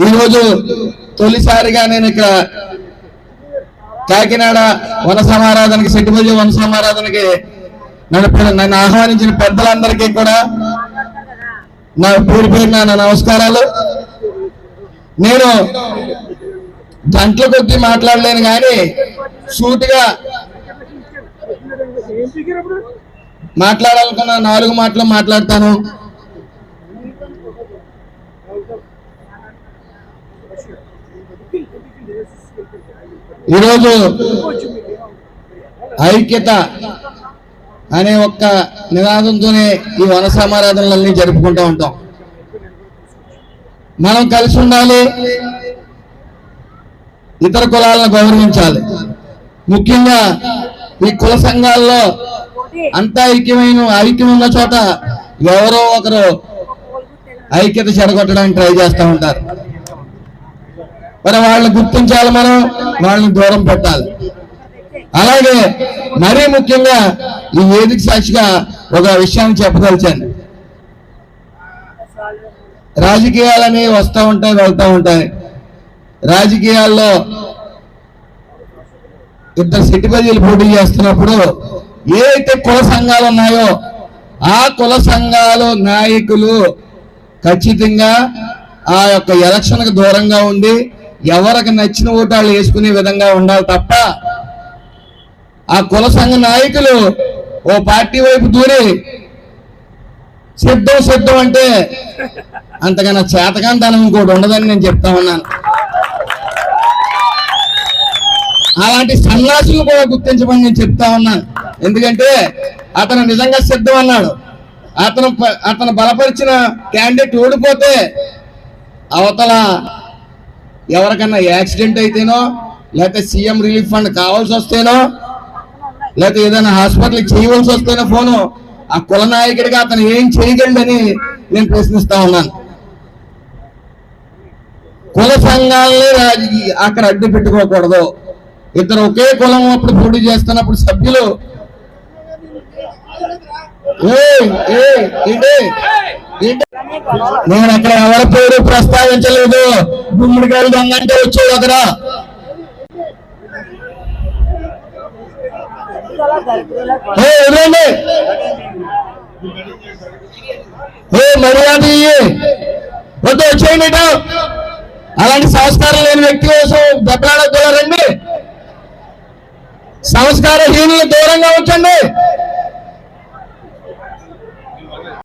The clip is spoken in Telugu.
ఈరోజు తొలిసారిగా నేను ఇక్కడ కాకినాడ వన సమారాధనకి సెట్టిపల్లి వన సమారాధనకి నన్ను నన్ను ఆహ్వానించిన పెద్దలందరికీ కూడా నా పేరు పేరు నా నమస్కారాలు. నేను గంటల కొద్దీ మాట్లాడలేను కానీ సూటిగా మాట్లాడాలనుకున్న నాలుగు మాటలు మాట్లాడతాను. ఈరోజు ఐక్యత అనే ఒక్క నినాదంతోనే ఈ వన సమారాధనలన్నీ జరుపుకుంటూ ఉంటాం. మనం కలిసి ఉండాలి. ఇతర కులాలను గౌరవించాలి. ముఖ్యంగా ఈ కుల సంఘాల్లో అంతా ఐక్యమైన ఐక్యం ఉన్న చోట ఎవరో ఒకరు ఐక్యత చెడగొట్టడానికి ట్రై చేస్తూ ఉంటారు. మరి వాళ్ళని గుర్తించాలి మనం వాళ్ళని దూరం పెట్టాలి. అలాగే మరీ ముఖ్యంగా ఈ వేదిక సాక్షిగా ఒక విషయాన్ని చెప్పదలిచాను. రాజకీయాలని వస్తూ ఉంటాయి వెళ్తూ ఉంటాయి. రాజకీయాల్లో ఇద్దరు సిటిబజీలు పోటీ చేస్తున్నప్పుడు ఏ కుల సంఘాలు ఉన్నాయో ఆ కుల సంఘాలు నాయకులు ఖచ్చితంగా ఆ యొక్క ఎలక్షన్కు దూరంగా ఉండి ఎవరికి నచ్చిన ఓటాలు వేసుకునే విధంగా ఉండాలి తప్ప ఆ కుల సంఘ నాయకులు ఓ పార్టీ వైపు దూరి సిద్ధం సిద్ధం అంటే అంతకన్నా చేతకాంతనం ఇంకోటి ఉండదని నేను చెప్తా ఉన్నాను. అలాంటి సన్నాసులు కూడా గుర్తించమని నేను చెప్తా ఉన్నాను. ఎందుకంటే అతను నిజంగా సిద్ధం అన్నాడు. అతను అతను బలపరిచిన క్యాండిడేట్ ఓడిపోతే అవతల ఎవరికన్నా యాక్సిడెంట్ అయితేనో లేకపోతే సీఎం రిలీఫ్ ఫండ్ కావాల్సి వస్తేనో లేకపోతే ఏదైనా హాస్పిటల్కి చేయవలసి వస్తేనో ఫోను ఆ కుల నాయకుడిగా అతను ఏం చేయగలడని నేను ప్రశ్నిస్తా ఉన్నాను కుల సంఘాలని రాజకీయ అక్కడ అడ్డు పెట్టుకోకూడదు ఇద్దరు ఒకే కులం అప్పుడు పోటీ చేస్తున్నప్పుడు సభ్యులు ఏ ఏంటి? నేను అక్కడ ఎవరి పేరు ప్రస్తావించలేదు. గుమ్మడికాయలు దొంగ అంటే వచ్చాడు అక్కడ ఏ ఏ మర్యాద వద్దు వచ్చేయండి అలాంటి సంస్కారం లేని వ్యక్తి కోసం దెబ్బలాడద్దురా రండి సంస్కారహీనులు దూరంగా ఉంచండి.